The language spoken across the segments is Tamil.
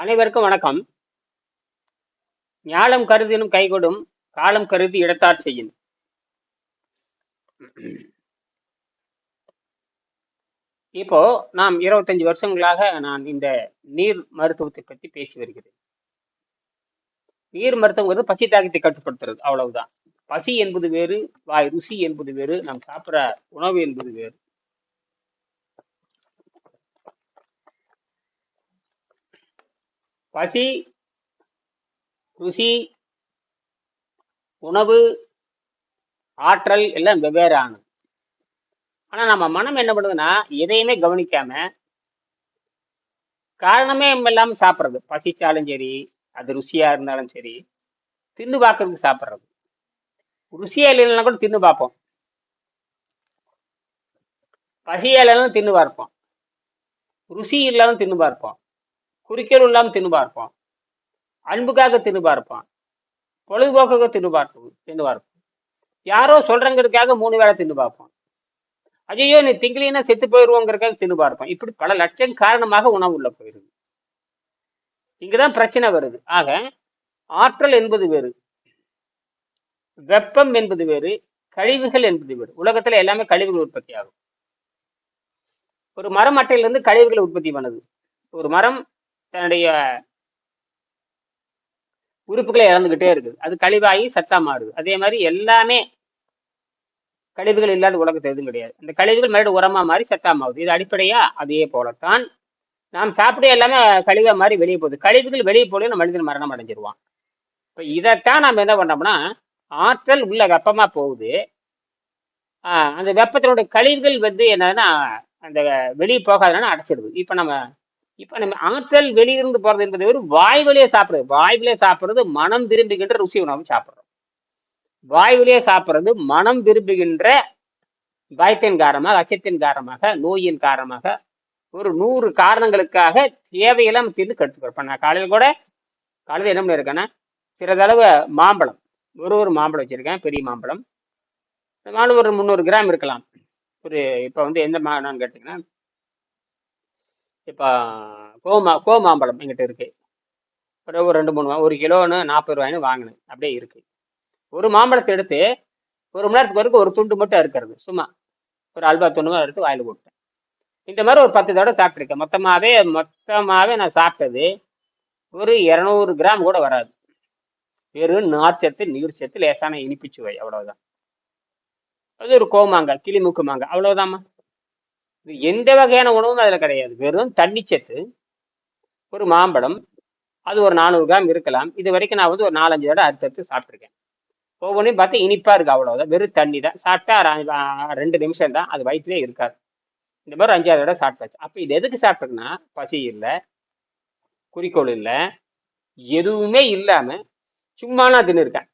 அனைவருக்கும் வணக்கம். ஞாலம் கருதினும் கைகொடும் காலம் கருதி இடத்தார் செய்யும் இப்போ நாம் இருபத்தஞ்சு வருஷங்களாக நான் இந்த நீர் மருத்துவத்தை பற்றி பேசி வருகிறேன். நீர் மருத்துவங்கிறது பசி தாகத்தை கட்டுப்படுத்துறது அவ்வளவுதான். பசி என்பது வேறு வாய் ருசி என்பது வேறு நாம் சாப்பிட்ற உணவு என்பது வேறு. பசி ருசி உணவு ஆற்றல் எல்லாம் வெவ்வேறானது. ஆனா நம்ம மனம் என்ன பண்ணுதுன்னா எதையுமே கவனிக்காம காரணமே இல்லாமல் சாப்பிட்றது. பசிச்சாலும் சரி அது ருசியா இருந்தாலும் சரி தின்னு பார்க்கறதுக்கு சாப்பிட்றது. ருசியாக இல்லைன்னா கூட தின்னு பார்ப்போம். பசியாக இல்லைன்னா தின்னு பார்ப்போம். ருசி இல்லாம தின்னு பார்ப்போம். குறிக்கோள் இல்லாமல் தின்னு பார்ப்பான் அன்புக்காக தின்னு பார்ப்பான் பொழுதுபோக்காக தின்னு பார்ப்போம் தின்னு பார்ப்போம் யாரோ சொல்றங்கிறதுக்காக மூணு வேளை தின்னு பார்ப்பான் அஜயோ நீ திங்கிலினா செத்து போயிடுவோங்கிறதுக்காக தின்னு பார்ப்பான் இப்படி பல லட்சம் காரணமாக உணவு உள்ள போயிருது இங்கதான் பிரச்சனை வருது. ஆக ஆற்றல் என்பது வேறு. வெப்பம் என்பது வேறு. கழிவுகள் என்பது வேறு. உலகத்துல எல்லாமே கழிவுகள் உற்பத்தி ஆகும் ஒரு மரம் அட்டையிலிருந்து கழிவுகள் உற்பத்தி பண்ணுது. ஒரு மரம் தன்னுடைய உறுப்புகளை இழந்துகிட்டே இருக்குது. அது கழிவாகி சத்தா மாறுது. அதே மாதிரி எல்லாமே கழிவுகள் இல்லாத உலகத்தை எதுவும் கிடையாது. அந்த கழிவுகள் மறுபடியும் உரமா மாறி சத்தா மாறுது. இது அடிப்படையா? அதே போலத்தான் நாம் சாப்பிட எல்லாமே கழிவா மாதிரி வெளியே போகுது. கழிவுகள் வெளியே போல மனிதன் மரணம் அடைஞ்சிருவான். இப்போ இதைத்தான் நம்ம என்ன பண்ணோம்னா ஆற்றல் உள்ள வெப்பமா போகுது. ஆஹ் அந்த வெப்பத்தினுடைய கழிவுகள் வந்து என்னன்னா அந்த வெளியே போகாதனால அடைச்சிடுது. இப்போ நம்ம இப்போ நம்ம ஆற்றல் வெளியிருந்து போறது என்பதை ஒரு வாய் வழியே சாப்பிடுறது. வாய் வழியே சாப்பிடுறது மனம் விரும்புகின்ற ருசி உணவு சாப்பிடுறோம். வாய் வழியே சாப்பிடுறது மனம் விரும்புகின்ற பயத்தின் காரணமாக அச்சத்தின் காரணமாக நோயின் காரணமாக ஒரு நூறு காரணங்களுக்காக தேவையெல்லாம் தீர்ந்து கட்டுக்கிறோம் இப்போ நான் காலையில் கூட காலையில் என்ன பண்ணியிருக்கேன்னா சிறிதளவு மாம்பழம் ஒரு ஒரு மாம்பழம் வச்சுருக்கேன் பெரிய மாம்பழம். மாணவர் மாம்பழம் ஒரு முந்நூறு கிராம் இருக்கலாம். ஒரு இப்போ வந்து எந்த மாம்பழம்னு கேட்டிங்கன்னா இப்போ கோமா கோமாம்பழம் எங்கிட்ட இருக்கு. ஒரு ஒரு ரெண்டு மூணு ஒரு கிலோன்னு நாற்பது ரூபாய்னு வாங்கினேன். அப்படியே இருக்கு. ஒரு மாம்பழத்தை எடுத்து ஒரு மணி நேரத்துக்கு வரைக்கும் ஒரு துண்டு மட்டும் இருக்கிறது சும்மா. ஒரு அல்வா துண்டு எடுத்து வாயில் போட்டேன் இந்த மாதிரி ஒரு பத்து தடவை சாப்பிட்ருக்கேன் மொத்தமாகவே மொத்தமாகவே நான் சாப்பிட்டது ஒரு இரநூறு கிராம் கூட வராது. வெறும் நார்ச்சத்து சத்து லேசான இனிப்பு சுவை. அவ்வளவுதான். அது ஒரு கோமாங்காய் கிளிமுக்கு மாங்க அவ்வளவுதாம்மா. எந்த வகையான உணவும் அதில் கிடையாது. வெறும் தண்ணி சேர்த்து ஒரு மாம்பழம் அது ஒரு நானூறு கிராம் இருக்கலாம். இது வரைக்கும் நான் வந்து ஒரு நாலஞ்சு தடவை அறுத்தறுத்து சாப்பிட்ருக்கேன் ஒவ்வொன்றையும் பார்த்து இனிப்பாக இருக்குது அவ்வளோதான் வெறும் தண்ணி தான். சாப்பிட்டா ரெண்டு நிமிஷம் தான். அது வயிற்றுலேயே இருக்காது. இந்த மாதிரி அஞ்சாறு தடவை சாப்பிட்டாச்சு அப்போ இது எதுக்கு சாப்பிட்ருக்குன்னா பசி இல்லை குறிக்கோள் இல்லை எதுவுமே இல்லாமல் சும்மா நான் தின்னு இருக்கேன்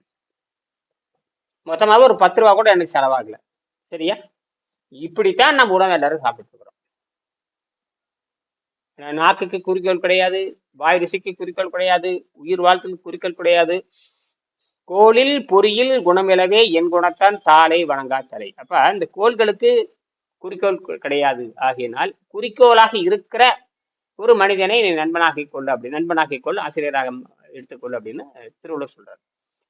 மொத்தமாக ஒரு பத்து ரூபா கூட எனக்கு செலவாகலை. சரியா? இப்படித்தான் நம்ம உணவு எல்லாரும் சாப்பிட்டு இருக்கிறோம். நாக்குக்கு குறிக்கோள் கிடையாது வாய் ருசிக்கு குறிக்கோள் கிடையாது உயிர் வாழ்த்துக்கு குறிக்கோள் கிடையாது. கோளில் பொறியில் குணமிலவே என் குணத்தான் தாளை வணங்கா தலை அப்ப இந்த கோள்களுக்கு குறிக்கோள் கிடையாது. ஆகையினால் குறிக்கோளாக இருக்கிற ஒரு மனிதனை நீ நண்பனாக்கிக் கொள்ளு அப்படி நண்பனாக்கிக் கொள்ளு ஆசிரியராக எடுத்துக்கொள்ளு அப்படின்னு திருவள்ளுவர் சொல்றாரு.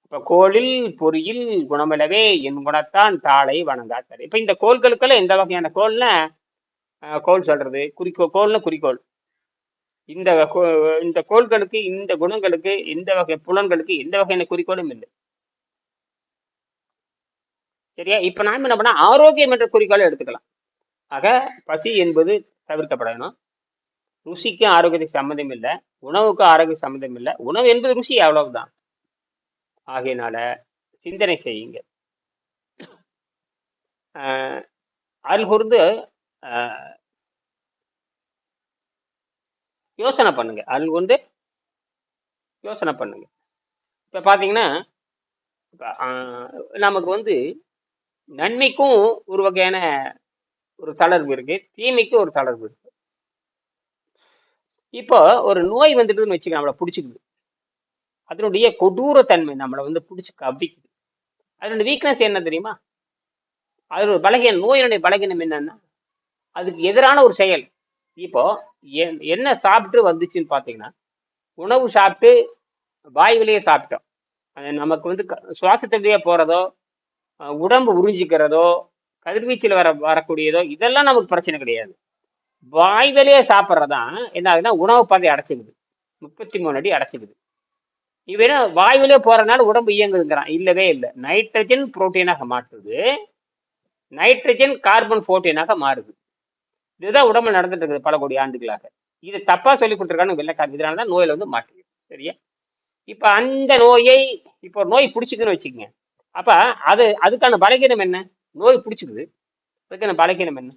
இப்ப கோளில் பொறியில் குணமிலவே என் குணத்தான் தாளை வணங்காத்தார் இப்ப இந்த கோள்களுக்கெல்லாம் எந்த வகையான கோள்னா கோள் சொல்றது. குறிக்கோள் கோள்னு குறிக்கோள். இந்த கோ- இந்த கோள்களுக்கு இந்த குணங்களுக்கு எந்த வகை புலன்களுக்கு எந்த வகையான குறிக்கோளும் இல்லை. சரியா? இப்ப நாம என்ன பண்ண ஆரோக்கியம் என்ற குறிக்கோளை எடுத்துக்கலாம். ஆக பசி என்பது தவிர்க்கப்படணும். ருசிக்கும் ஆரோக்கியத்துக்கு சம்மந்தம் இல்லை. உணவுக்கும் ஆரோக்கிய சம்மந்தம் இல்லை. உணவு என்பது ருசி அவ்வளவுதான். ஆகையினால சிந்தனை செய்யுங்க ஆஹ் அருள் யோசனை பண்ணுங்க. அருள் வந்து யோசனை பண்ணுங்க. இப்போ பாத்தீங்கன்னா நமக்கு வந்து நன்மைக்கும் ஒரு வகையான ஒரு தளர்வு இருக்கு தீமைக்கும் ஒரு தளர்வு இருக்கு. இப்போ ஒரு நோய் வந்துட்டுன்னு வச்சுக்க நம்மளை பிடிச்சிக்குது. அதனுடைய கொடூரத்தன்மை நம்மளை வந்து பிடிச்சி கவ்விக்குது. அதனுடைய வீக்னஸ் என்ன தெரியுமா? அதனுடைய பலகீனம் நோயினுடைய பலகீனம் என்னன்னா அதுக்கு எதிரான ஒரு செயல். இப்போ என் என்ன சாப்பிட்டு வந்துச்சுன்னு பார்த்தீங்கன்னா உணவு சாப்பிட்டு வாய் வழியே சாப்பிட்டோம். அது நமக்கு வந்து க- போகிறதோ உடம்பு உறிஞ்சிக்கிறதோ கதிர்வீச்சில் வர வரக்கூடியதோ இதெல்லாம் நமக்கு பிரச்சனை கிடையாது. வாய் வழியே சாப்பிட்றதான் என்ன ஆகுதுன்னா உணவு பாதை அடைச்சிக்குது. முப்பத்தி மூணு அடி அடைச்சிக்குது. இவன் வாயுவிலே போறதுனால உடம்பு இயங்குதுங்கிறான். இல்லவே இல்லை. நைட்ரஜன் புரோட்டீனாக மாற்றுது நைட்ரஜன் கார்பன் புரோட்டீனாக மாறுது. இதுதான் உடம்புல நடந்துட்டு இருக்குது பல கோடி ஆண்டுகளாக. இது தப்பா சொல்லி கொடுத்துருக்கான்னு வெள்ளைக்காரன் இதனால தான் நோயில வந்து மாற்றுது சரியா? இப்ப அந்த நோயை இப்போ ஒரு நோய் பிடிச்சிக்குன்னு வச்சுக்கோங்க. அப்ப அது அதுக்கான பலகீனம் என்ன? நோய் பிடிச்சிக்குது. அதுக்கான பலகீனம் என்ன?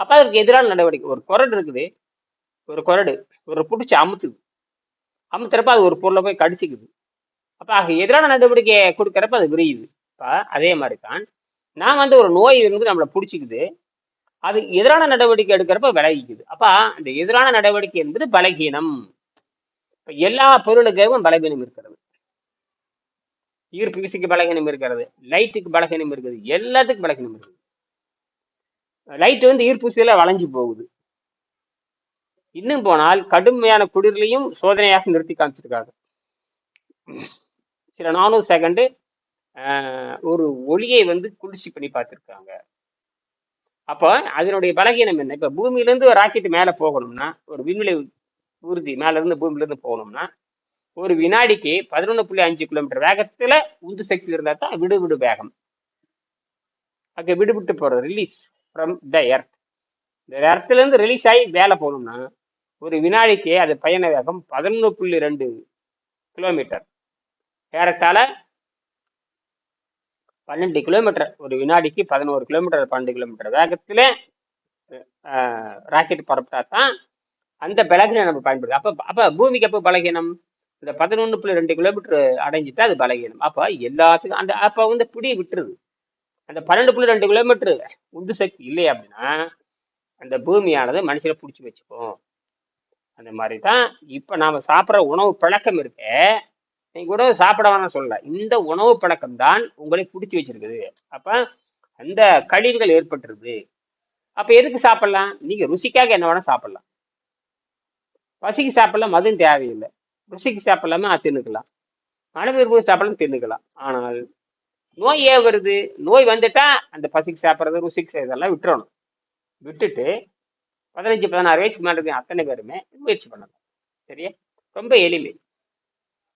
அப்ப அதுக்கு எதிரான நடவடிக்கை. ஒரு குரடு இருக்குது. ஒரு குரடு. ஒரு பிடிச்சி அமுத்துது. அமுத்துறப்ப அது ஒரு பொருளை போய் கடிச்சிக்குது. அப்போ அதுக்கு எதிரான நடவடிக்கையை கொடுக்குறப்ப அது விரியுது. இப்போ அதே மாதிரி தான் நான் வந்து ஒரு நோய் இருந்து நம்மளை பிடிச்சிக்குது. அது எதிரான நடவடிக்கை எடுக்கிறப்ப விலகிக்குது. அப்போ அந்த எதிரான நடவடிக்கை என்பது பலகீனம். இப்போ எல்லா பொருளுக்கும் பலகீனம் இருக்கிறது. ஈர்ப்பு விசைக்கு பலகீனம் இருக்கிறது. லைட்டுக்கு பலகீனம் இருக்குது. எல்லாத்துக்கும் பலகீனம் இருக்குது. லைட் வந்து ஈர்ப்பு விசையில் வளைஞ்சு போகுது. இன்னும் போனால் கடுமையான குளிர்லையும் சோதனையாக நிறுத்தி காமிச்சிருக்காங்க. சில நானூறு செகண்டு ஒரு ஒளியை வந்து குளிர்ச்சி பண்ணி பார்த்துருக்காங்க. அப்போ அதனுடைய பலகீனம் என்ன? இப்போ பூமியிலேருந்து ஒரு ராக்கெட் மேலே போகணும்னா ஒரு விண்வெளி ஊர்தி மேலேருந்து பூமியிலேருந்து போகணும்னா ஒரு வினாடிக்கு பதினொன்று புள்ளி அஞ்சு கிலோமீட்டர் வேகத்தில் உந்து சக்தி இருந்தால் தான் விடுவிடு வேகம். அங்கே விடுவிட்டு போகிறது ரிலீஸ் ஃப்ரம் த எர்த் இந்த எர்த்துலேருந்து ரிலீஸ் ஆகி வேலை போகணும்னா ஒரு வினாடிக்கு அது பயண வேகம் பதினொன்று புள்ளி ரெண்டு கிலோமீட்டர். ஏறத்தாழ பன்னெண்டு கிலோமீட்டர். ஒரு வினாடிக்கு பதினோரு கிலோமீட்டர் பன்னெண்டு கிலோமீட்டர் வேகத்தில் ராக்கெட் புறப்பட்டா தான் அந்த பலகீனம் நம்ம பயன்படுது அப்போ அப்போ பூமிக்கு அப்போ பலகீனம்? இந்த பதினொன்று புள்ளி ரெண்டு கிலோமீட்டர் அடைஞ்சிட்டா அது பலகீனம். அப்போ எல்லாத்துக்கும் அந்த அப்போ வந்து பிடி விட்டுருது. அந்த பன்னெண்டு புள்ளி ரெண்டு கிலோமீட்டர் உந்து சக்தி இல்லை அப்படின்னா அந்த பூமியானது மனுஷனை பிடிச்சி வச்சுக்கும். அந்த மாதிரி தான் இப்போ நாம் சாப்பிட்ற உணவு பழக்கம் இருக்கே. நீங்கள் கூட சாப்பிட வேணாம் சொல்லல. இந்த உணவு பழக்கம் தான் உங்களை பிடிச்சி வச்சிருக்குது. அப்போ அந்த கழிவுகள் ஏற்பட்டுருது அப்போ எதுக்கு சாப்பிடலாம்? நீங்கள் ருசிக்காக என்ன வேணால் சாப்பிட்லாம். பசிக்கு சாப்பிடலாம் மதுவும் தேவையில்லை. ருசிக்கு சாப்பிடலாமா? அது தின்னுக்கலாம் மனவிருப்பு சாப்பிடலாம் தின்னுக்கலாம். ஆனால் நோய் ஏன் வருது? நோய் வந்துட்டா அந்த பசிக்கு சாப்பிட்றது ருசிக்கு இதெல்லாம் விட்டுறணும். விட்டுட்டு பதினஞ்சு பதினாறு வயசுக்கு மேலே இருக்க அத்தனை பேருமே முயற்சி பண்ணலாம் சரியா? ரொம்ப எளிமை.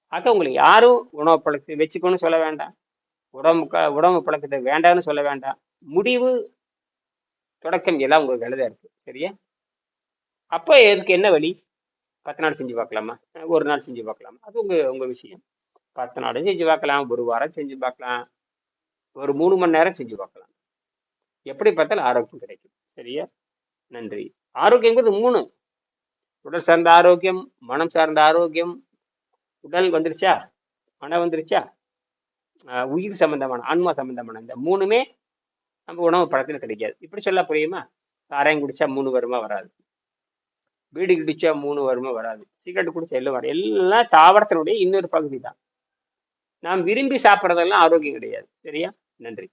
ஆக உங்களுக்கு யாரும் உணவு பழக்கத்தை வச்சுக்கணும்னு சொல்ல வேண்டாம். உடம்பு க- உணவு பழக்கத்தை வேண்டாம்னு சொல்ல வேண்டாம். முடிவு தொடக்கம் எல்லாம் உங்களுக்கு எழுத இருக்கு. சரியா? அப்போ இதுக்கு என்ன வழி? பத்து நாள் செஞ்சு பார்க்கலாமா? ஒரு நாள் செஞ்சு பார்க்கலாமா? அது உங்கள் உங்கள் விஷயம். பத்து நாளும் செஞ்சு பார்க்கலாம். ஒரு வாரம் செஞ்சு பார்க்கலாம். ஒரு மூணு மணி நேரம் செஞ்சு பார்க்கலாம். எப்படி பார்த்தாலும் ஆரோக்கியம் கிடைக்கும். சரியா? நன்றி. ஆரோக்கியங்கிறது மூணு. உடல் சார்ந்த ஆரோக்கியம் மனம் சார்ந்த ஆரோக்கியம். உடல் வந்துருச்சா? மனம் வந்துருச்சா? உயிர் சம்பந்தமான ஆன்மா சம்பந்தமான இந்த மூணுமே நம்ம உணவு பழக்கத்தில் கிடைக்காது. இப்படி சொல்ல புரியுமா? சாராயம் குடிச்சா மூணு வருமா வராது. பீடி குடிச்சா மூணு வருமா வராது. சிகரெட் குடிச்சா எல்லாம் வராது. எல்லாம் தாவரத்தினுடைய இன்னொரு பகுதி தான் நாம் விரும்பி சாப்பிட்றதெல்லாம் ஆரோக்கியம் கிடையாது. சரியா? நன்றி.